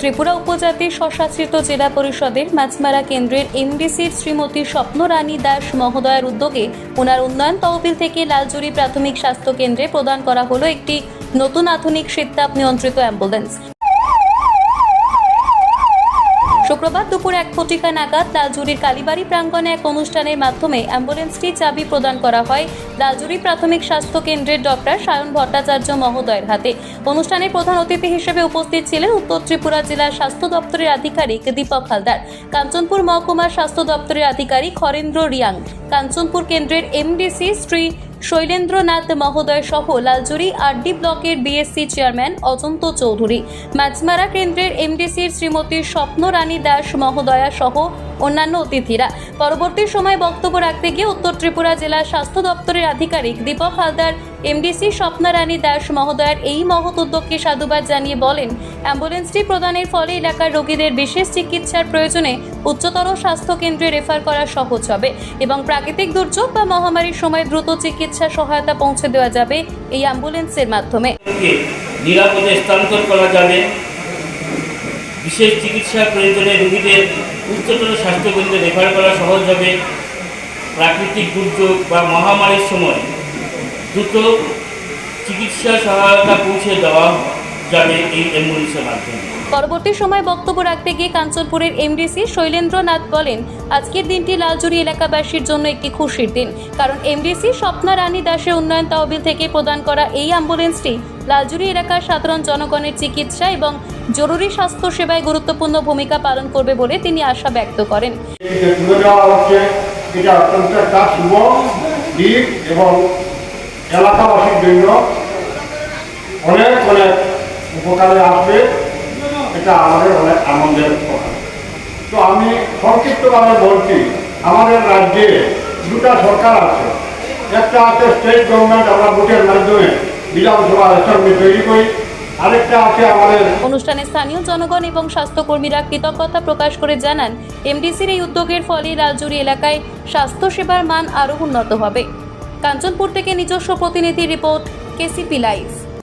ত্রিপুরা উপজাতি স্বশাসিত জেলা পরিষদের মাছমারা কেন্দ্রের এমডিসির শ্রীমতী স্বপ্ন রানী দাস মহোদয়ের উদ্যোগে ওনার উন্নয়ন তহবিল থেকে লালজুরি প্রাথমিক স্বাস্থ্য কেন্দ্রে প্রদান করা হলো একটি নতুন আধুনিক শীততাপ নিয়ন্ত্রিত অ্যাম্বুলেন্স। শুক্রবার দুপুর এক ফটিকা নাগাদ লালজুরির কালীবাড়ি প্রাঙ্গণে এক অনুষ্ঠানের মাধ্যমে অ্যাম্বুলেন্সটি চাবি প্রদান করা হয়। লালজুরি প্রাথমিক স্বাস্থ্য কেন্দ্রের ডক্টর সায়ন ভট্টাচার্য মহোদয়ের হাতে। অনুষ্ঠানে প্রধান অতিথি হিসেবে উপস্থিত ছিলেন উত্তর ত্রিপুরা জেলার স্বাস্থ্য দপ্তরের আধিকারিক দীপক হালদার, কাঞ্চনপুর মহকুমার স্বাস্থ্য দপ্তরের আধিকারিক হরেন্দ্র রিয়াং, কাঞ্চনপুর কেন্দ্রের এমডিসি শ্রী শৈলেন্দ্রনাথ মহোদয় সহ লালজুরি আর ডি ব্লকের বিএসসি চেয়ারম্যান অজন্ত চৌধুরী। মাছমারা কেন্দ্রের এমডিসির শ্রীমতী স্বপ্ন রানী দাস মহোদয়া সহ অন্যান্য অতিথিরা। পরবর্তী সময় বক্তব্য রাখতে গিয়ে উত্তর ত্রিপুরা জেলার স্বাস্থ্য দপ্তরের আধিকারিক দীপক হালদার, এমডিসি স্বপ্নারানী দাস মহোদয়ার এই মহৎ উদ্যোগকে সাধুবাদ জানিয়ে বলেন, অ্যাম্বুলেন্সটি প্রদানের ফলে এলাকার রোগীদের বিশেষ চিকিৎসার প্রয়োজনে উচ্চতর স্বাস্থ্য কেন্দ্রে রেফার করা সহজ হবে এবং প্রাকৃতিক দুর্যোগ বা মহামারীর সময় দ্রুত চিকিৎসা সহায়তা পৌঁছে দেওয়া যাবে এই অ্যাম্বুলেন্সের মাধ্যমে। নিরাপদে স্থানান্তর করা যাবে। বিশেষ চিকিৎসার প্রয়োজনে রোগীদের উচ্চতর স্বাস্থ্যকেন্দ্রে রেফার করা সহজ হবে। প্রাকৃতিক দুর্যোগ বা মহামারীর সময় দ্রুত চিকিৎসা সহায়তা পৌঁছে দেওয়া যাবে এই অ্যাম্বুলেন্সের মাধ্যমে। পরবর্তী সময় বক্তব্য রাখতে গিয়ে কাঞ্চনপুরের এমডিসি শৈলেন্দ্রনাথ বলেন, আজকের দিনটি লালজুরি এলাকাবাসীর জন্য একটি খুশির দিন। কারণ এমডিসি স্বপ্না রানী দাসের উন্নয়ন তহবিল থেকে প্রদান করা এই অ্যাম্বুলেন্সটি লালজুরি এলাকার সাধারণ জনগণের চিকিৎসা এবং জরুরি স্বাস্থ্য সেবায় গুরুত্বপূর্ণ ভূমিকা পালন করবে বলে তিনি আশা ব্যক্ত করেন। একটা অনেক উপকারে এটা আমাদের অনেক আনন্দের তো আমি আমাদের রাজ্যে দুটা সরকার আছে। একটা আছে স্টেট গভর্নমেন্ট আমরা ভোটের মাধ্যমে বিধানসভা অ্যাসেম্বলি তৈরি করি। অনুষ্ঠানে স্থানীয় জনগণ এবং স্বাস্থ্যকর্মীরা কৃতজ্ঞতা প্রকাশ করে জানান, এমডিসির এই উদ্যোগের ফলে লালজুরি এলাকায় স্বাস্থ্যসেবার মান আরও উন্নত হবে। কাঞ্চনপুর থেকে নিজস্ব প্রতিনিধি রিপোর্ট, কেসিপি লাইভ।